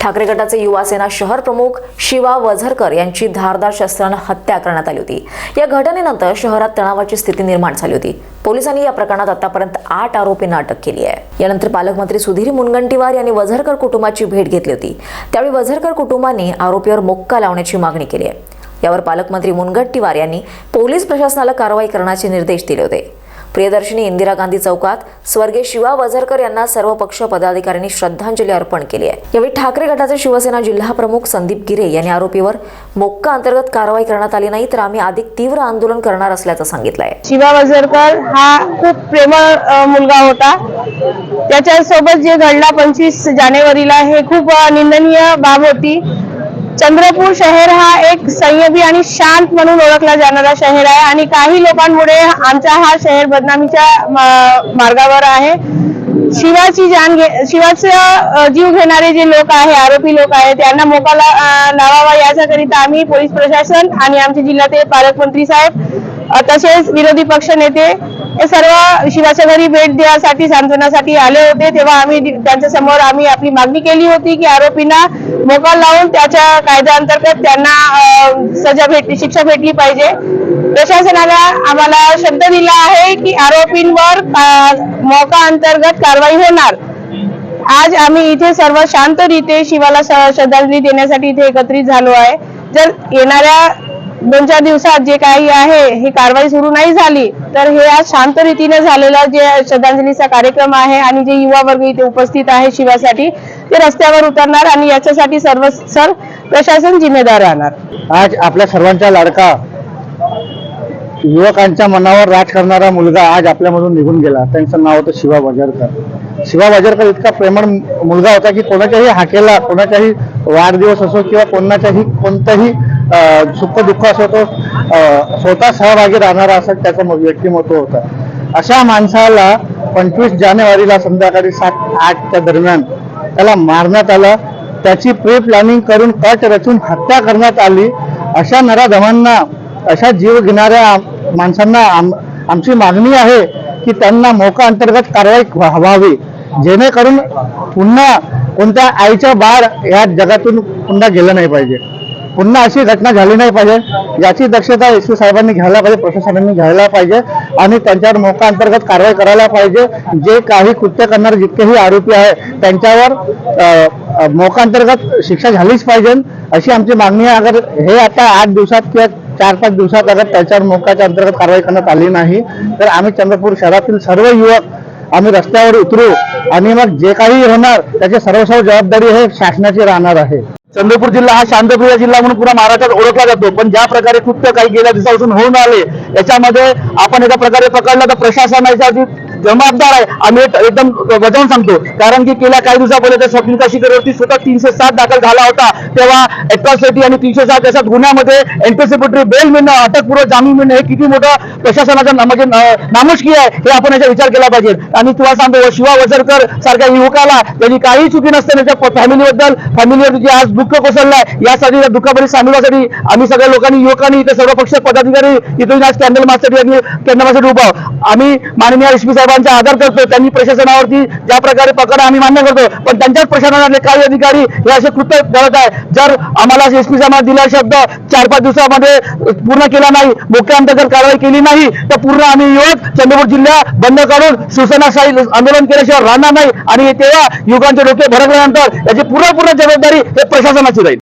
ठाकरे गटाचे युवासेना शहर प्रमुख शिवा वझरकर यांची धारदार शस्त्रानं हत्या करण्यात आली होती. या घटनेनंतर शहरात तणावाची स्थिती निर्माण झाली होती. पोलिसांनी या प्रकरणात आतापर्यंत आठ आरोपींना अटक केली आहे. यानंतर पालकमंत्री सुधीर मुनगंटीवार यांनी वझरकर कुटुंबाची भेट घेतली होती. त्यावेळी वझरकर कुटुंबांनी आरोपीवर मोक्का लावण्याची मागणी केली आहे. यावर पालकमंत्री मुनगंटीवार यांनी पोलीस प्रशासनाला कारवाई करण्याचे निर्देश दिले होते. प्रियदर्शिनी इंदिरा गांधी चौकात स्वर्गीय शिवा वझरकर यांना सर्व पक्ष पदाधिकाऱ्यांनी श्रद्धांजली अर्पण केली आहे. यावेळी ठाकरे गटाचे शिवसेना जिल्हा प्रमुख संदीप गिरे यांनी आरोपीवर मोक्का अंतर्गत कारवाई करण्यात आली नाही तर आम्ही अधिक तीव्र आंदोलन करणार असल्याचं सांगितलं आहे. शिवा वझरकर हा खूप प्रेमळ मुलगा होता. त्याच्यासोबत जे घडला पंचवीस जानेवारीला हे खूप निंदनीय बाब होती. चंद्रपूर शहर हा एक संयमी आणि शांत म्हणून ओळखला जाणारा शहर आहे आणि काही लोकांमुळे आमचा हा शहर बदनामीच्या मा- मार्गावर आहे. शिवाची जान घे शिवाचा जीव घेणारे जे लोक आहे आरोपी लोक आहेत त्यांना मोकाला लावावा याच्याकरिता आम्ही पोलीस प्रशासन आणि आमचे जिल्ह्याचे पालकमंत्री साहेब तसेच विरोधी पक्ष नेते हे सर्व शिवाच्या घरी भेट देण्यासाठी सांत्वनासाठी आले होते. तेव्हा आम्ही त्यांच्यासमोर आम्ही आपली मागणी केली होती की आरोपींना मोका लावून त्याच्या कायद्याअंतर्गत त्यांना सजा भेटली शिक्षा भेटली पाहिजे. प्रशासनाला आम्हाला शब्द दिला आहे की आरोपींवर मोका अंतर्गत कारवाई होणार. आज आम्ही इथे सर्व शांतरीते शिवाला श्रद्धांजली देण्यासाठी इथे एकत्रित झालो आहे. जर येणाऱ्या दोन चार दिवसात जे काही आहे ही कारवाई सुरू नाही झाली तर हे आज शांत रीतीने झालेला जे श्रद्धांजलीचा कार्यक्रम आहे आणि जे युवा वर्ग इथे उपस्थित आहे शिवासाठी ते रस्त्यावर उतरणार आणि याच्यासाठी सर्व सर प्रशासन जिम्मेदार राहणार. आज आपल्या सर्वांचा लाडका युवकांच्या मनावर राज करणारा मुलगा आज आपल्यामधून निघून गेला. त्यांचं नाव होतं शिवा वजरकर. शिवा वजरकर इतका प्रेमळ मुलगा होता की कोणाच्याही हाकेला कोणाच्याही वाढदिवस असो किंवा कोणाच्याही कोणत्याही सुख दुःख असो तो स्वतः सहभागी राहणारा असं त्याचं व्यक्तिमत्व होतं. अशा माणसाला पंचवीस जानेवारीला संध्याकाळी सात आठच्या दरम्यान त्याला मारण्यात आलं. त्याची प्री प्लॅनिंग करून कट रचून हत्या करण्यात आली. अशा नराधमांना अशा जीव घेणाऱ्या माणसांना आम- आमची मागणी आहे की त्यांना मोका अंतर्गत कारवाई व्हा- व्हावी. जेणेकरून पुन्हा कोणत्या आईच्या बाळ या जगातून पुन्हा गेलं नाही पाहिजे. पुन्हा अशी घटना झाली नाही पाहिजे. याची दक्षता एस पी साहेबांनी घ्यायला पाहिजे प्रशासनाने घ्यायला पाहिजे आणि त्यांच्यावर मोका अंतर्गत कारवाई करायला पाहिजे. जे काही कृत्य करणारे जितकेही आरोपी आहे त्यांच्यावर मोका अंतर्गत शिक्षा झालीच पाहिजे. अशी आमची मागणी आहे. अगर हे आता आठ दिवसात किंवा चार पाच दिवसात अगर त्याच्यावर मोकाच्या अंतर्गत कारवाई करण्यात आली नाही तर आम्ही चंद्रपूर शहरातील सर्व युवक आम्ही रस्त्यावर उतरू आणि मग जे काही होणार त्याची सर्व सर्व जबाबदारी हे शासनाची राहणार आहे. चंद्रपूर जिल्हा हा शांतप्रिय जिल्हा म्हणून पुन्हा महाराष्ट्रात ओळखला जातो. पण ज्या प्रकारे कृत्य काही गेल्या दिवसापासून होऊन आले याच्यामध्ये आपण एका प्रकारे पकडलं तर प्रशासनाच्या जबाबदार आहे. आम्ही एकदम वजन सांगतो. कारण की गेल्या काही दिवसापर्यंत त्या स्वप्निका शिकरवरती स्वतः तीनशे सात दाखल झाला होता. तेव्हा अट्रॉसिटी आणि तीनशे सात याच्यात गुन्ह्यामध्ये एन्टिसिपेटरी बेल मिळणं अटकपूर्व जामीन मिळणं हे किती मोठं प्रशासनाचं म्हणजे नामुष्की आहे हे आपण याचा विचार केला पाहिजे. आणि तुला सांगतो शिवा वजरकर सारख्या युवकाला त्यांनी काही चुकी नसताना त्याच्या फॅमिलीबद्दल फॅमिलीवर जे आज दुःख कोसळलंय यासाठी या दुःखामध्ये सामील होण्यासाठी आम्ही सगळ्या लोकांनी युवकांनी इथे सर्व पक्ष पदाधिकारी इथून आज कॅन्डल मास्टर आणि कॅन्डल मास्टर उभा आम्ही माननीय एस पी साहेबांचा आदर करतो त्यांनी प्रशासनावरती ज्या प्रकारे पकड आम्ही मान्य करतो पण त्यांच्याच प्रशासनातले काही अधिकारी हे असे कृत्य करत आहे जर आम्हाला एस पी साहेबांना दिला शब्द चार पाच दिवसामध्ये पूर्ण केला नाही मुख्य अंतर्गत कारवाई केली नाही तर पूर्ण आम्ही युवक चंद्रपूर जिल्हा बंद करून शिवसेनाशाही आंदोलन केल्याशिवाय राहणार नाही. आणि तेव्हा युवकांचे डोके भरकल्यानंतर याची पूर्ण पूर्ण जबाबदारी हे प्रशासनाची राहील.